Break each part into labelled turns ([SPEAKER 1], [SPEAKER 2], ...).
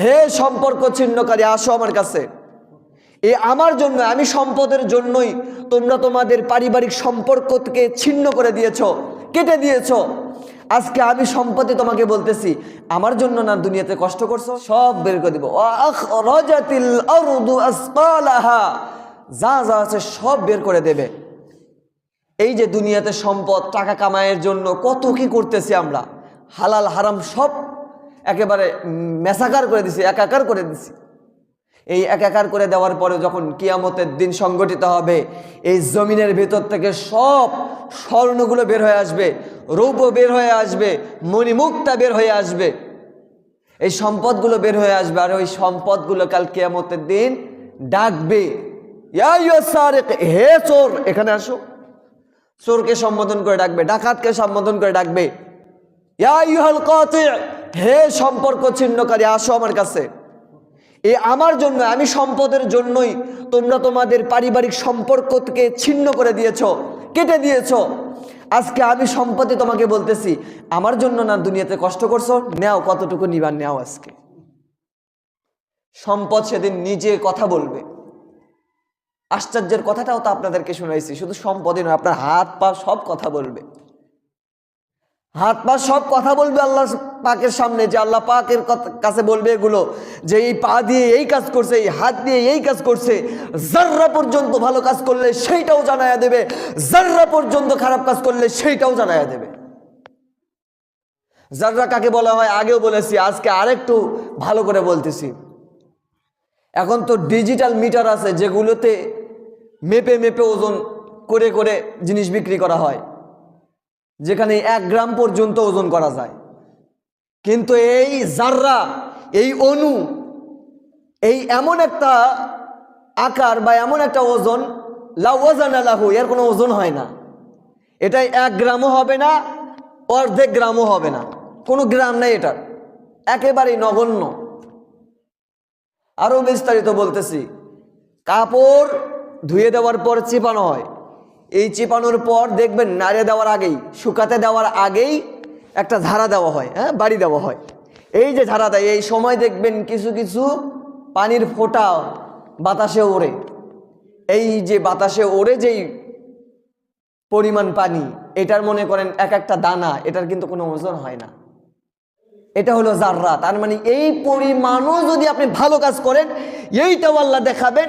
[SPEAKER 1] হে সম্পর্ক ছিন্নকারী, আসো আমার কাছে। এ আমার জন্য, আমি সম্পদের জন্যই তোমরা তোমাদের পারিবারিক সম্পর্ককে ছিন্ন করে দিয়েছ, কেটে দিয়েছ। আজকে আমি সম্পত্তি তোমাকে বলতেছি, আমার জন্য না দুনিয়াতে কষ্ট করছ? সব বের করে দিব। যা যা আছে সব বের করে দেবে। এই যে দুনিয়াতে সম্পদ, টাকা কামাইয়ের জন্য কত কি করতেছি আমরা? হালাল, হারাম সব একেবারে মেসাকার করে দিছি, একাকার করে দিছি। এই একাকার করে দেওয়ার পরে যখন কিয়ামতের দিন সংগঠিত হবে, এই জমিনের ভেতর থেকে সব স্বর্ণগুলো বের হয়ে আসবে, রৌপ্য বের হয়ে আসবে, মণিমুক্তা বের হয়ে আসবে। এই সম্পদগুলো বের হয়ে আসবে আর ওই সম্পদগুলো কাল কিয়ামতের দিন ডাকবে। হে চোর, এখানে আসো। চোরকে সম্বোধন করে ডাকবে, ডাকাতকে সম্বোধন করে ডাকবে। ইয়া ইউহাল কাতি' হে সম্পর্ক ছিন্নকারী, আসো আমার কাছে। এ আমার জন্য, আমি সম্পদের জন্যই তোমরা তোমাদের পারিবারিক সম্পর্ককে ছিন্ন করে দিয়েছ, কেটে দিয়েছ। আজকে আমি সম্পদে তোমাকে বলতেছি, আমার জন্য না দুনিয়াতে কষ্ট করছ? নেও, কতটুকু নিবার নেও আজকে। সম্পদ সেদিন নিজে কথা বলবে। আশ্চর্যের কথাটাও তো আপনাদেরকে শুনাইছি, শুধু সম্পদই নয়, আপনার হাত পা সব কথা বলবে। হাত পা সব কথা বলবে আল্লাহ পাকের সামনে, যে আল্লাহ পাকের কাছে বলবে এগুলো, যে এই পা দিয়ে এই কাজ করছে, এই হাত দিয়ে এই কাজ করছে জাররা পর্যন্ত ভালো কাজ করলে সেইটাও জানায়া দেবে জাররা পর্যন্ত খারাপ কাজ করলে সেইটাও জানায়া দেবে। জাররা কাকে বলা হয়, আগেও বলেছি, আজকে আরেকটু ভালো করে বলতেছি। এখন তো ডিজিটাল মিটার আছে, যেগুলোতে মেপে মেপে ওজন করে করে জিনিস বিক্রি করা হয়। যেখানে এক গ্রাম পর্যন্ত ওজন করা যায়। কিন্তু এই জাররা, এই অণু এই এমন একটা আকার বা এমন একটা ওজন লা ওয়াজান লাহু, এর কোনো ওজন হয় না। এটাই এক গ্রামও হবে না, অর্ধেক গ্রামও হবে না। কোনো গ্রাম নেই এটার। একেবারেই নগণ্য। আরও বিস্তারিত বলতেছি। কাপড় ধুয়ে দেওয়ার পর চিপানো হয়। এই চেপানোর পর দেখবেন নাড়ে দেওয়ার আগেই, শুকাতে দেওয়ার আগেই একটা ধারা দেওয়া হয় হ্যাঁ বাড়ি দেওয়া হয়। এই যে ধারা দেয় এই সময় দেখবেন কিছু কিছু পানির ফোঁটা বাতাসে ওড়ে। এই যে বাতাসে ওড়ে যেই পরিমাণ পানি, এটার মনে করেন এক একটা দানা, এটার কিন্তু কোনো ওজন হয় না। এটা হলো জাররা তার মানে এই পরিমাণও যদি আপনি ভালো কাজ করেন, এইটাও আল্লাহ দেখাবেন,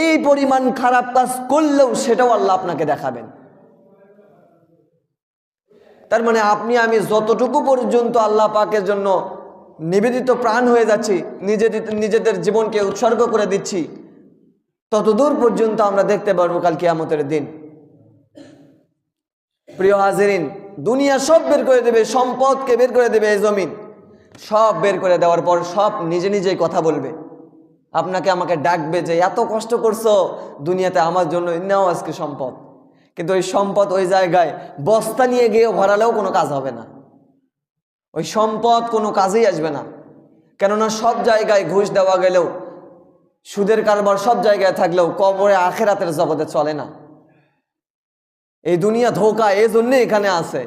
[SPEAKER 1] এই পরিমাণ খারাপ কাজ করলেও সেটাও আল্লাহ আপনাকে দেখাবেন। তার মানে আপনি, আমি যতটুকু পর্যন্ত আল্লাহ পাকের জন্য নিবেদিত প্রাণ হয়ে যাচ্ছি নিজেদের নিজেদের জীবনকে উৎসর্গ করে দিচ্ছি, ততদূর পর্যন্ত আমরা দেখতে পারব কাল কিয়ামতের দিন। প্রিয় হাজিরিন, দুনিয়া সব বের করে দেবে, সম্পদকে বের করে দেবে এই জমিন। সব বের করে দেওয়ার পর সব নিজে নিজেই কথা বলবে। আপনাকে আমাকে ডাকবে যে, এত কষ্ট করছ দুনিয়াতে আমার জন্য নাও আজকে সম্পদ। কিন্তু ওই সম্পদ ওই জায়গায় বস্তা নিয়ে গিয়ে ভরালেও কোনো কাজ হবে না। ওই সম্পদ কোনো কাজেই আসবে না। কেননা সব জায়গায় ঘুষ দেওয়া গেলেও, সুদের কারবার সব জায়গায় থাকলেও কবরে আখেরাতের জগতে চলে না। এই দুনিয়া ধোকা এই জন্যে এখানে আছে।